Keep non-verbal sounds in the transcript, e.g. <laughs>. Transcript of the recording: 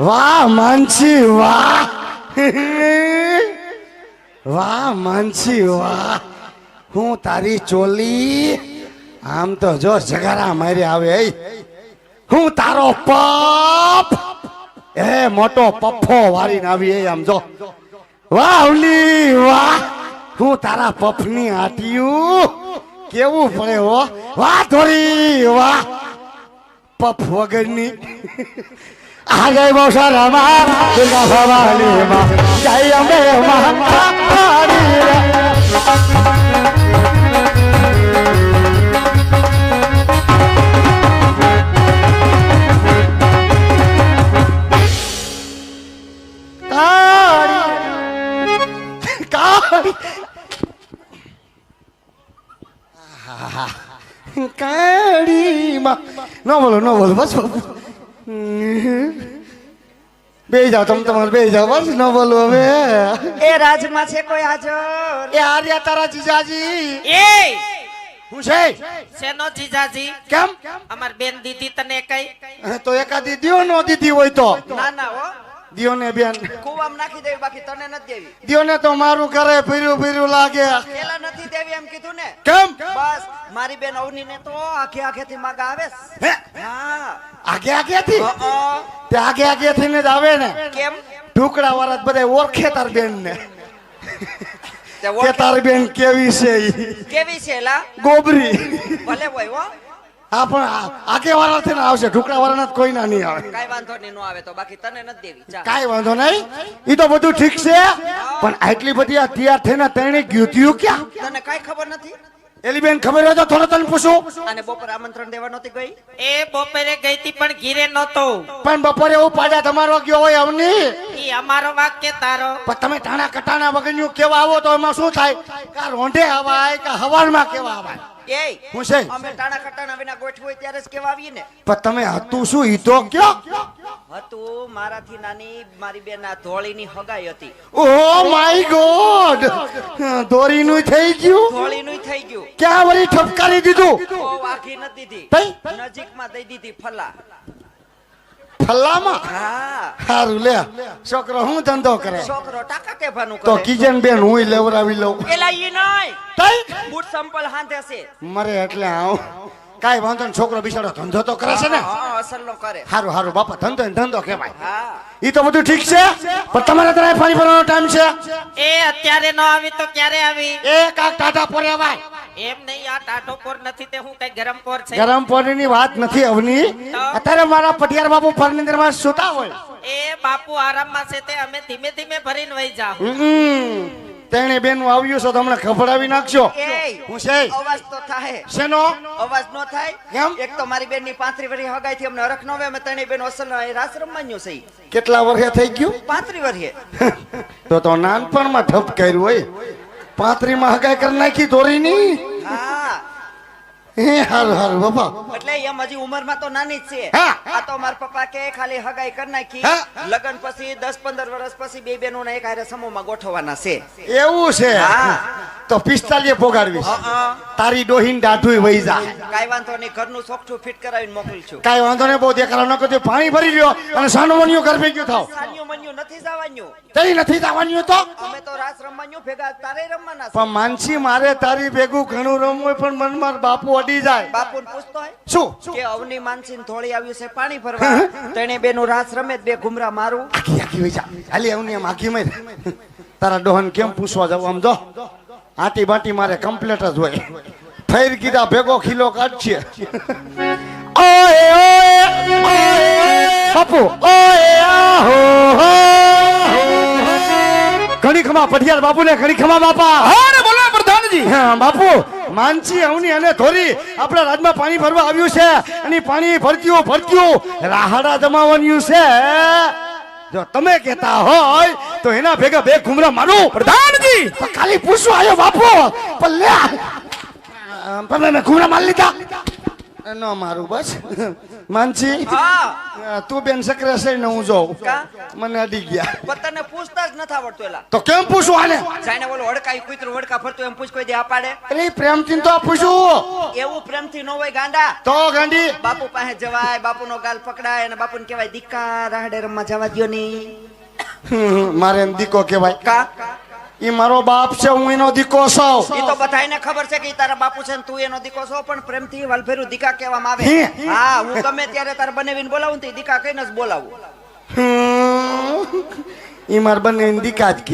વાહ, માનસી, વાહ. વાહ, માનસી, વાહ. હું તારી ચોલી. આમ તો જો જગારા મારી આવે હું તારો પપ. એ મોટો પફો વારીને આવી આમ જો. વાહ અવલી વાહ. હું તારા પફની આટ્યું. કેવું પડે, હો? વાહ થોડી વાહ. પફ વગરની. આ જય બહુસરામાં દુર્ગા ભવાનીમાં, જય અંબે મહાકાળી કાળી. કાળી. કાળીમાં. ન બોલો ન બોલો બસ. બે જાઓ તમે તમારે બે જાઓ બસ ન બોલો હવે. એ રાજમાં છે કોઈ હાજર? એ આર્યા તારા જીજાજી. એ! હું છે? શેનો જીજાજી? કેમ? અમાર બેન દીધી તને કઈ? તો એકાદી દીઓ નો દીધી હોય તો. ના ના હો. દિયો ને બેન. કુવામાં નાખી દેવી બાકી તને નથી દેવી. દિયો તો મારું ઘરે ફીર્યું ફીર્યું લાગે. પેલા નથી દેવી એમ કીધું ને? કેમ? બસ. મારી બેન અવની ને તો આખે આખે થી માગા આવે હે? હા. આગે આગે થી. તે આગે આગે થઈને જ આવે ને? કેમ? ઢુકડા વાળા બધા ઓળખે તાર બેન ને કે તાર બેન કેવી છે કેવી છે લા? ગોબરી. ભલે હોય હો. હા પણ આગે વાળા થી આવશે. ઢુકડા વાળા કોઈ ના નહીં આવે. કઈ વાંધો નહીં આવે તો. બાકી તને નથી દેવી. કઈ વાંધો નહીં. ઈ તો બધું ઠીક છે. પણ આટલી બધી આ તૈયાર થઈને તેણે ગયું ક્યાં? તને કઈ ખબર નથી? એલી બેન ખબર હોય તો થોડો તને પૂછું. અને બપોર આમંત્રણ દેવા નહોતી ગઈ? એ બપોરે ગઈ હતી પણ ઘીરે નહોતો. પણ બપોરે એવું પાડા તમારો ગયો હોય અવની. ઈ અમારો વાક કે તારો. પણ તમે ટાણા કટાણા વગર કેવા આવો તો એમાં શું થાય? કા રોંઢે આવાય કે હવારમાં કેવા આવાય એ હું છે? અમે ટાણા કટાણા વિના ગોઠવું હોય ત્યારે જ કેવા આવીએ ને. પણ તમે હતું શું? ઈ તો કયો? હતું મારાથી નાની મારી બેન આ ધોળીની હગાઈ હતી. ઓ માય ગોડ ધોળીનું થઈ ગયું? ધોળીનું થઈ ગયું. ક્યાં વળી ઠપકારી દીધું? ઓ વાખી નથી દીધી. નજીકમાં દઈ દીધી ફલા. ફલ્લામાં હા. સારું લે. છોકરો હું ધંધો કરે? છોકરો ટાકા કેભાનું તો કિજન બેન હું લેવડાવી લઉં. એલા ઈ નહીં તઈ? બૂટ સંપલ હાંધે છે. મરે એટલે આવું. કાંઈ વાંધો નહીં છોકરો બિચારો ધંધો તો કરે છે ને. હા નો કરે. સારું સારું બાપા ધંધો ને ધંધો કહેવાય. હા. ઈ તો બધું ઠીક છે પણ તમારે ત્યાં ફરી ભરવાનો ટાઈમ છે. એ અત્યારે ન આવી તો ક્યારે આવી? એ કાક ટાટા પર આવાય એમ નહીં આ ટાઢો પોર નથી તે હું કઈ ગરમ પોર છે? ગરમ પોરની વાત નથી અવની. અત્યારે મારા પટિયાર બાપુ ફર્નિચરમાં સુતા હોય. એ બાપુ આરામમાં છે તે અમે ધીમે ધીમે ભરીને વહી જાવ. તેણે બેન આવ્યું છે તો હમણાં ખભડાવી નાખશો હું છે? અવાજ તો થાય. શેનો? અવાજ નો થાય? કેમ? એક તો મારી બેનની પાંત્રી વરી હગાઈ થી અમને અરખ નો અમે ત્રણેય બેન અસલ રાસ માન્યો છે. કેટલા વર્ષે થઈ ગયું? પાંત્રી વરીએ <laughs> તો તો નાનપણમાં ઠપ કર્યું હોય. પાંત્રી માં હગાઈ કરી નાખી દોરીની હા. હે હારું હારું બાપા. એટલે એમ હજી ઉંમરમાં તો નાની જ છે. આ તો મારા પપ્પા કે ખાલી હગાઈ કરી નાખી. લગ્ન પછી દસ પંદર વર્ષ પછી બે બેનો એક હારે સમૂહમાં ગોઠવવાના છે. એવું છે? હા. તો પિસ્તાલીએ પોગાડવી તારી ડોહીન દાઢું વહી જા કાઈ વાંધો નહીં ઘરનું સોકઠું ફિટ કરાવીને મોકલું છું કાંઈ વાંધો નહીં બહુ દેખાડો. ન કરજો પાણી ભરી લ્યો અને સાનવણીયું ઘર ભેગ્યું થાવ. સાન્યું મન્યું નથી જવાનું. તઈ નથી જવાનું તો? અમે તો રાસ રમવાનું ભેગા તારે રમવાના પણ માનસી મારે તારી ભેગું ઘણું રમવું હોય પણ મન માર બાપુ અડી જાય. બાપુને પૂછતો હોય? શું? કે અવની માનસી થોડી આવ્યું છે પાણી ભરવા. તેણે બેનું રાસ રમે બે ઘુમરા મારું. આખી આખી જા. હાલી અવની આમ આખી મેં તારા ડોહન કેમ પૂછવા જાવ? આમ જો. આટી બાટી મારે કમ્પ્લેટ જ હોય. ફેર કીધા ભેગો ખીલો કાઢશે ઓય ઓય ઓય બાપુ ઓય આહો ઘણી ખમા પઢિયાર બાપુ ને ઘણી ખમા બાપા. હા બોલો પ્રધાનજી. હા બાપુ માનસી અવની અને ધોરી આપણા રાજમાં પાણી ભરવા આવ્યું છે અને પાણી ભરત્યું ભરત્યું રાહડા જમાવાનું છે. જો તમે કહેતા હોય તો એના ભેગા બે ઘુમરા મારું પ્રધાનજી પણ ખાલી પૂછવા આવ્યો બાપો. પણ લે. પણ મેં ઘુમરા માલ લીધા. ન મારું બસ. માનસી તું બેન સક્રિય છે ને હું જોઉં. મને અડી ગયા. પણ પૂછતા જ નથી આવડતું એલા. તો કેમ પૂછું આને? જાણે બોલો હડકાઈ કૂતરું હડકા ફરતું એમ પૂછ કોઈ દે પાડે એટલે પ્રેમથી તો પૂછું. એવું પ્રેમથી ન હોય ગાંડા. તો ગાંડી. બાપુ પાસે જવાય બાપુનો ગાલ પકડાય અને બાપુને કહેવાય દીકા રાહડે રમવા જવા દ્યો ની મારે એમ દીકો કહેવાય. કા? ઈ મારો બાપ છે હું એનો દીકો છું. ઈ તો બધાયને ખબર છે કે ઈ તારા બાપુ છે ને તું એનો દીકો છો પણ પ્રેમથી વલફેરું દીકા કહેવામાં આવે. હા? હું ગમે ત્યારે તારે બનાવીને બોલાવું ને દીકા કહીને જ બોલાવું. ઈ માર બંને દીકા જ કે